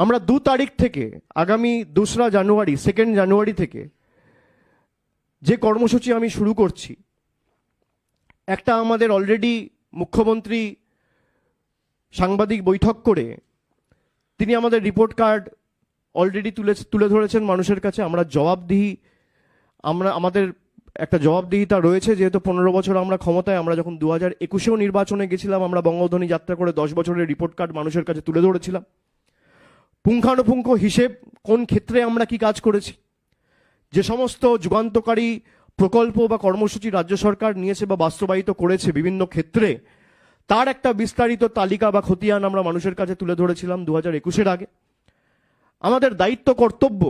আমরা দু তারিখ থেকে, আগামী দোসরা জানুয়ারি সেকেন্ড জানুয়ারি থেকে যে কর্মসূচি আমি শুরু করছি, একটা আমাদের অলরেডি মুখ্যমন্ত্রী সাংবাদিক বৈঠক করে তিনি আমাদের রিপোর্ট কার্ড অলরেডি তুলে তুলে ধরেছেন মানুষের কাছে, আমরা জবাবদিহি, আমরা, আমাদের একটা জবাবদিহিতা রয়েছে, যেহেতু পনেরো বছর আমরা ক্ষমতায়, আমরা যখন দু হাজার একুশেও নির্বাচনে গেছিলাম, আমরা বঙ্গধ্বনি যাত্রা করে দশ বছরের রিপোর্ট কার্ড মানুষের কাছে তুলে ধরেছিলাম। পুঙ্খানুপুঙ্খ হিসেব কোন ক্ষেত্রে আমরা কি কাজ করেছি? যে সমস্ত যুগান্তকারী প্রকল্প বা কর্মসূচি রাজ্য সরকার নিয়েছে বা বাস্তবায়িত করেছে বিভিন্ন ক্ষেত্রে, তার একটা বিস্তারিত তালিকা বা খতিয়ান আমরা মানুষের কাছে তুলে ধরেছিলাম দু হাজার একুশের আগে। আমাদের দায়িত্ব কর্তব্য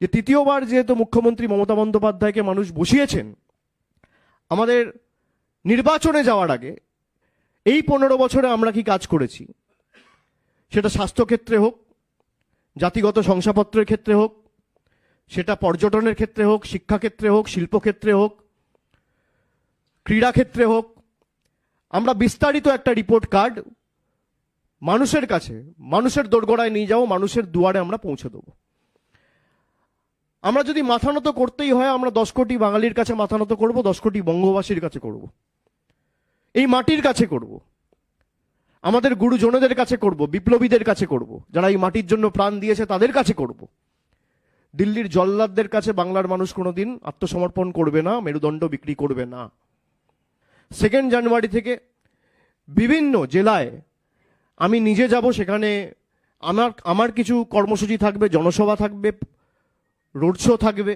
যে তৃতীয়বার যেহেতু মুখ্যমন্ত্রী মমতা বন্দ্যোপাধ্যায়কে মানুষ বসিয়েছেন, আমাদের নির্বাচনে যাওয়ার আগে এই পনেরো বছরে আমরা কি কাজ করেছি? সেটা স্বাস্থ্যক্ষেত্রে হোক জাতিগত শংসাপত্রের ক্ষেত্রে হোক, সেটা পর্যটনের ক্ষেত্রে হোক, শিক্ষাক্ষেত্রে হোক, শিল্পক্ষেত্রে হোক, ক্রীড়াক্ষেত্রে হোক, আমরা বিস্তারিত একটা রিপোর্ট কার্ড মানুষের কাছে, মানুষের দোরগোড়ায় নিয়ে যাব, মানুষের দুয়ারে আমরা পৌঁছে দেবো। আমরা যদি মাথা নত করতেই হয়, আমরা দশ কোটি বাঙালির কাছে মাথা নত করব, দশ কোটি বঙ্গবাসীর কাছে করব। এই মাটির কাছে করব। আমাদের গুরুজনদের কাছে করব, বিপ্লবীদের কাছে করব। যারা এই মাটির জন্য প্রাণ দিয়েছে তাদের কাছে করব। দিল্লির জল্লাদদের কাছে বাংলার মানুষ কোনোদিন আত্মসমর্পণ করবে না, মেরুদণ্ড বিক্রি করবে না। সেকেন্ড জানুয়ারি থেকে বিভিন্ন জেলায় আমি নিজে যাব, সেখানে আমার আমার কিছু কর্মসূচি থাকবে, জনসভা থাকবে রোড শো থাকবে,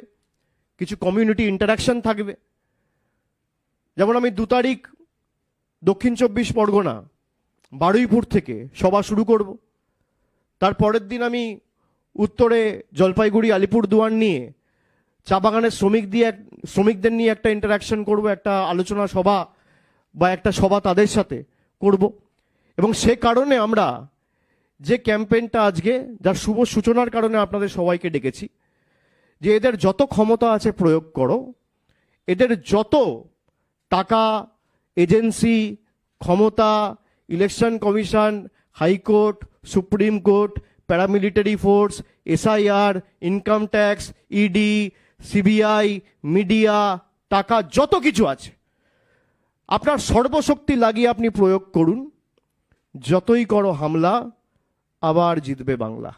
কিছু কমিউনিটি ইন্টারাকশন থাকবে। যেমন আমি দু তারিখ দক্ষিণ চব্বিশ পরগনা বারুইপুর থেকে সভা শুরু করব। তার পরের দিন আমি উত্তরে জলপাইগুড়ি, আলিপুর দুয়ার নিয়ে চা বাগানের শ্রমিক দিয়ে এক- শ্রমিকদের নিয়ে একটা ইন্টারাকশন করব, একটা আলোচনা সভা বা একটা সভা তাদের সাথে করব। এবং সে কারণে আমরা যে ক্যাম্পেইনটা আজকে, যার শুভ সূচনার কারণে আপনাদের সবাইকে ডেকেছি, যে এদের যত ক্ষমতা আছে প্রয়োগ করো, এদের যত টাকা, এজেন্সি, ক্ষমতা election commission high court supreme court paramilitary force SIR income tax ED CBI media টাকা, যত কিছু আছে। আপনার সর্বশক্তি লাগিয়ে আপনি প্রয়োগ করুন। যতই করো হামলা, আবার জিতবে বাংলা।